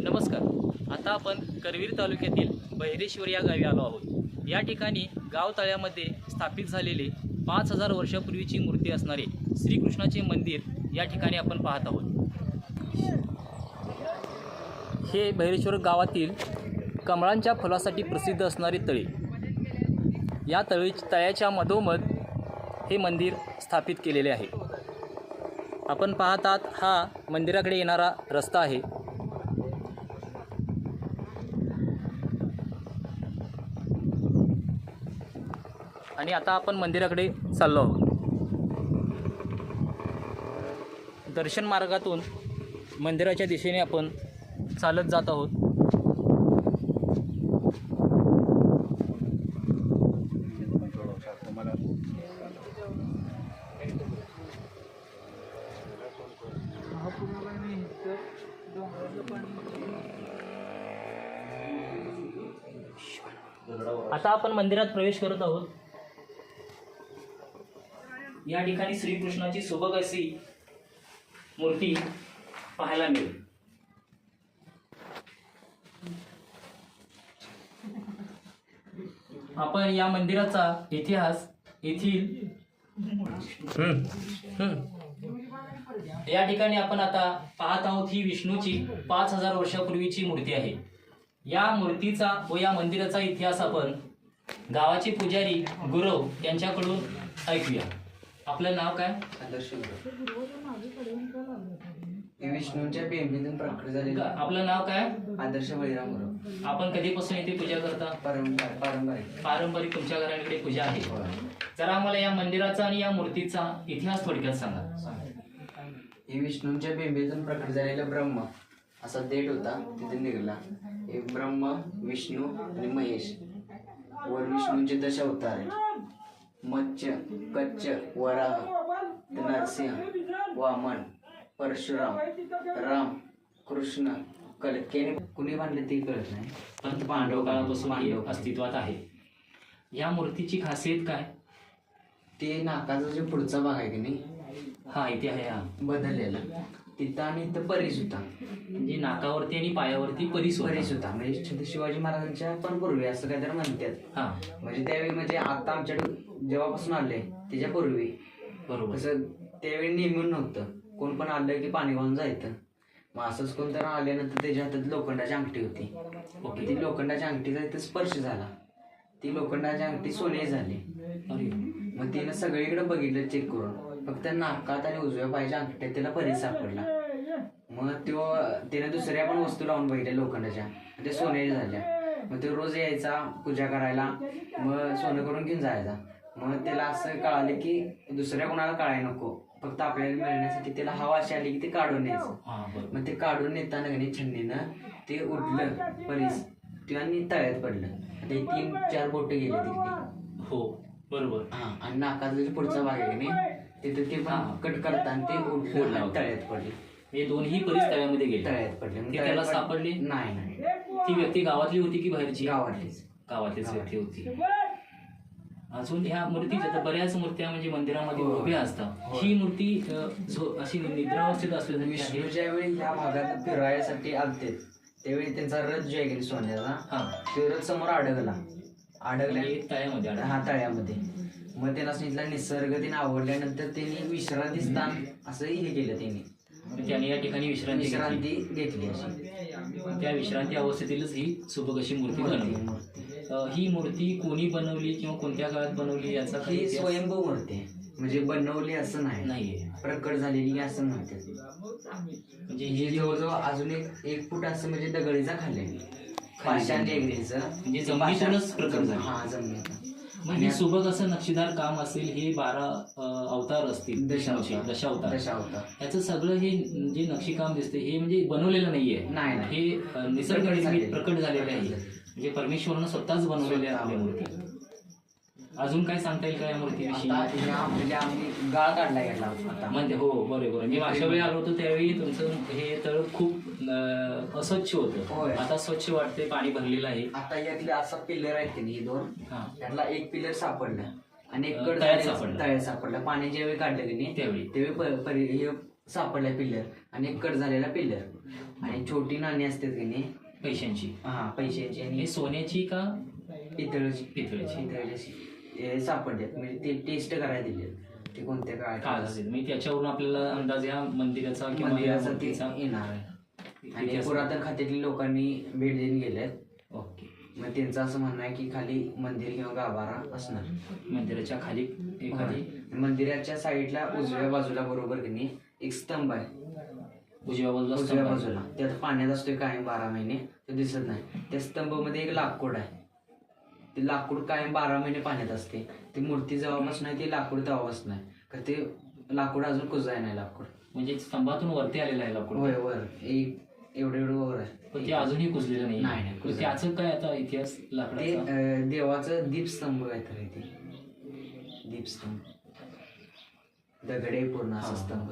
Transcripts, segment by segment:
नमस्कार. आता आपण करवीर तालुक्यातील बहिरेश्वर या गावी आलो आहोत. या ठिकाणी गाव तळ्यामध्ये स्थापित झालेले पाच हजार वर्षापूर्वीची मूर्ती असणारे श्रीकृष्णाचे मंदिर या ठिकाणी आपण पाहत आहोत. हे बहिरेश्वर गावातील कमळांच्या फुलासाठी प्रसिद्ध असणारे तळे. या तळी तळ्याच्या मधोमध हे मंदिर स्थापित केलेले आहे. आपण पाहत आहात हा मंदिराकडे येणारा रस्ता आहे. आणि आता आपण मंदिराकडे चाललो आहोत. दर्शन मार्गातून मंदिराच्या दिशेने आपण चालत जात आहोत. आता आपण मंदिरात प्रवेश करत आहोत. या ठिकाणी श्रीकृष्णाची सुबक अशी मूर्ती पाहायला मिळेल. आपण या मंदिराचा इतिहास येथील या ठिकाणी आपण आता पाहत आहोत ही विष्णूची पाच हजार वर्षापूर्वीची मूर्ती आहे. या मूर्तीचा व या मंदिराचा इतिहास आपण गावाचे पुजारी गुरव यांच्याकडून ऐकूया. आपलं नाव काय? आदर्श विष्णूंच्या बेंबीतून प्रकट झालेलं. आपलं नाव काय? आदर्श बळीराम गुरु आपण कधीपासून इथे पूजा करता? पारंपरिक. पारंपरिक. पारंपरिक तुमच्या घराकडे पूजा आहे. जरा आम्हाला या मंदिराचा आणि या मूर्तीचा इतिहास थोडक्यात सांगा. हे विष्णूंच्या बेंबीतून प्रकट झालेला ब्रह्म. असा देठ होता तिथे निघाला. हे ब्रह्म विष्णू आणि महेश. वर विष्णूंचे दश अवतार आहे. मत्स्य कच्च वराह नरसिंह वामन परशुराम राम कृष्ण कलकेने कुणी बांधले ते कळत नाही. परंतु पांडव काळापासून अस्तित्वात आहे. या मूर्तीची खासियत काय? ते नाकाचा जो पुढचा भाग आहे की नाही हा इथे आहे हा. बदललेला. तिथं आणि इथं परीस होता. म्हणजे नाकावरती आणि पायावरती परीस. परीस होता. म्हणजे छत्रपती शिवाजी महाराजांच्या पण पूर्वी असं काहीतरी म्हणतात. हा. म्हणजे त्यावेळी म्हणजे आता आमच्याकडे जेव्हापासून आले त्याच्या पूर्वी. बरोबर. कसं त्यावेळी नेमून नव्हतं. कोण पण आलं की पाणी वाहून जायचं. मग असंच कोण तर आल्यानंतर त्याच्या हातात लोखंडाची अंगठी होती. ओके. ती लोखंडाच्या अंगठीचा इथं स्पर्श झाला. ती लोखंडाची अंगठी सोने झाली. अरे. मग तिनं सगळीकडे बघितलं चेक करून. फक्त नाकात आणि उजव्या पायाच्या अंगठ्यात तिला परीस सापडला. मग तो तिने दुसऱ्या पण वस्तू लावून बघितल्या लोखंडाच्या. ते सोन्याच्या झाल्या मग तो रोज यायचा पूजा करायला. मग सोनं करून घेऊन जायचा. मग त्याला असं कळालं की दुसऱ्या कोणाला कळाय नको. फक्त आपल्याला मिळण्यासाठी त्याला हवा अशी आली की ते काढून यायचं मग ते काढून येताना गणी छंडीनं ते उडलं परीस. ते आणि तळ्यात पडलं. हे तीन चार बोट गेले तिकडे. हो बरोबर. हा आणि नाकातला जो पुढचा भाग आहे की नाही तिथे ते. पण कट करताना ते उडलं. आणि तळ्यात पडले. हे दोन्ही परीस तळ्यामध्ये गेले. तळ्यात पडले. मग ते तळ्यात त्याला पड- सापडले? नाही नाही. ती व्यक्ती गावातली होती की बाहेरची? गावातलीच. गावातलीच व्यक्ती होती. अजून ह्या मूर्तीच्या तर बऱ्याच मूर्त्या म्हणजे मंदिरामध्ये. उभ्या असतात हो. ही मूर्ती अ, झो- अशी निद्रावस्थेत असल्यासारखी विष्णू आहे ज्यावेळी ह्या भागात फिरायसाठी आलते त्यावेळी त्यांचा रथ जो आहे की नाही सोन्याचा हा. तो रथ समोर अडकला अडकल्या म्हणजे तळ्यामध्ये आढळलं. हा तळ्यामध्ये. मग त्यांना सांगितलं निसर्ग तिने आवडल्यानंतर त्यांनी विश्रांती स्थान असं हे केलं त्यांनी. म्हणजे त्यांनी या ठिकाणी विश्रांती. विश्रांती घेतली अशी. त्या विश्रांती अवस्थेतीलच ही सुबक अशी मूर्ती बनवली ही मूर्ती कोणी बनवली किंवा कोणत्या काळात बनवली याचा काही ही स्वयंभू मूर्ती आहे. म्हणजे बनवली असं नाही. नाहीये प्रकट झालेली असं नव्हते म्हणजे हे ही जी जवळजवळ अजून एक एक फूट असं म्हणजे दगडीचा खाल्ले पाषाण म्हणजे जमिनीतूनच प्रकट झाली. हा जमिनीत म्हणजे सुबक असं नक्षीदार काम असेल हे बारा अवतार असतील दशावतार. दशावतार याचं सगळं हे जे नक्षीकाम दिसते हे म्हणजे बनवलेलं नाहीये नाही, नाही. हे निसर्ग प्रकट झालेलं. आहे. म्हणजे परमेश्वरानं स्वतःच स्वतः. आपल्या मूर्ती अजून काय सांगता येईल का या मूर्तीविषयी? आता म्हणजे आम्ही गाळ काढला गेला आता म्हणजे हो बरोबर. मी मागच्या वेळी आलो होतो त्यावेळी तुमचं हे तळ खूप अ, अस्वच्छ होतं. होय. आता स्वच्छ वाटते पाणी भरलेलं आहे. आता यातले असा पिल्लर आहेत की नाही हे दोन. हा. त्यातला एक पिल्लर सापडला आणि एक अं, कड तळ्यात सापडला. तळ्यात सापडला. पाणी ज्यावेळी काढलं की नाही त्यावेळी. प- परि- हे सापडला पिल्लर आणि एक कट झालेला पिल्लर. आणि छोटी नाणी असतात की नाही पैशांची. हा पैशांची आणि हे सोन्याची का? पितळची. पितळेची. पितळची. हे म्हणजे ते टेस्ट करायला दिले ते कोणत्या काळ काळात असेल म्हणजे त्याच्यावरून आपल्याला अंदाज या मंदिराचा किंवा या मंदिराचा ते मूर्तीचा येणार आहे. आणि इतिहास- पुरातन खात्यातील लोकांनी भेट देऊन गेल्यात ओके. मग त्यांचं असं म्हणणं आहे की खाली मंदिर किंवा गाभारा असणार. मंदिराच्या खाली एखादी मंदिराच्या साईडला उजव्या बाजूला बरोबर की नाही एक स्तंभ आहे. उजव्या बाजूला उजव्या स्तंभ आहे. बाजूला. त्यात पाण्यात असतोय कायम बारा महिने तो दिसत नाही. त्या स्तंभामध्ये एक लाकूड आहे. ते लाकूड कायम बारा महिने पाण्यात असते. ती मूर्ती जेव्हापासून आहे ती लाकूड तेव्हापासून आहे. का ते लाकूड अजून कुजाय नाही लाकूड. म्हणजे स्तंभातून वरती आलेला आहे लाकूड. होय वर. एक एवढं एवढं वर पण ते आहे अजूनही कुजलेलं नाही. नाही, नाही, कुजलेलं. त्याचं काय आता इतिहास ते लाकडाचा अं, देवाचं दीपस्तंभ काहीतरी आहे ते. दीपस्तंभ. दगडे पूर्ण असं. स्तंभ.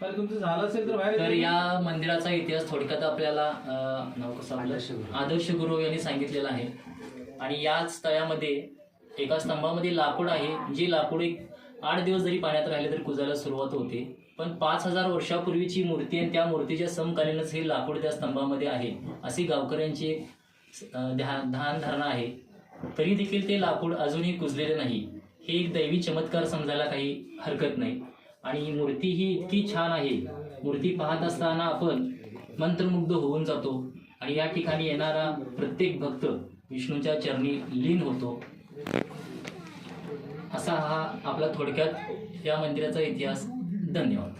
तर तुमचं झालं असेल तर बाहेर तर. या मंदिराचा इतिहास थोडक्यात आपल्याला अं, नाव कसं आपलं? आदर्श गुरु. आदर्श गुरु यांनी सांगितलेला आहे. आणि याच तळ्यामध्ये एका स्तंभामध्ये लाकूड आहे. जे लाकूड एक आठ दिवस जरी पाण्यात राहिले तरी कुजायला सुरुवात होते. पण पाच हजार वर्षापूर्वीची मूर्ती आणि त्या मूर्तीच्या समकालीनच हे लाकूड त्या स्तंभामध्ये आहे. अशी गावकऱ्यांची एक अं, ध्यान धारणा आहे. तरी देखील ते लाकूड अजूनही कुजलेले नाही. हे एक दैवी चमत्कार समजायला काही हरकत नाही. आणि मूर्ती ही इतकी छान आहे. मूर्ती पाहत असताना आपण मंत्रमुग्ध होऊन जातो आणि या ठिकाणी येणारा प्रत्येक भक्त विष्णूच्या चरणी लीन होतो. असा हा आपला थोडक्यात या मंदिराचा इतिहास. धन्यवाद.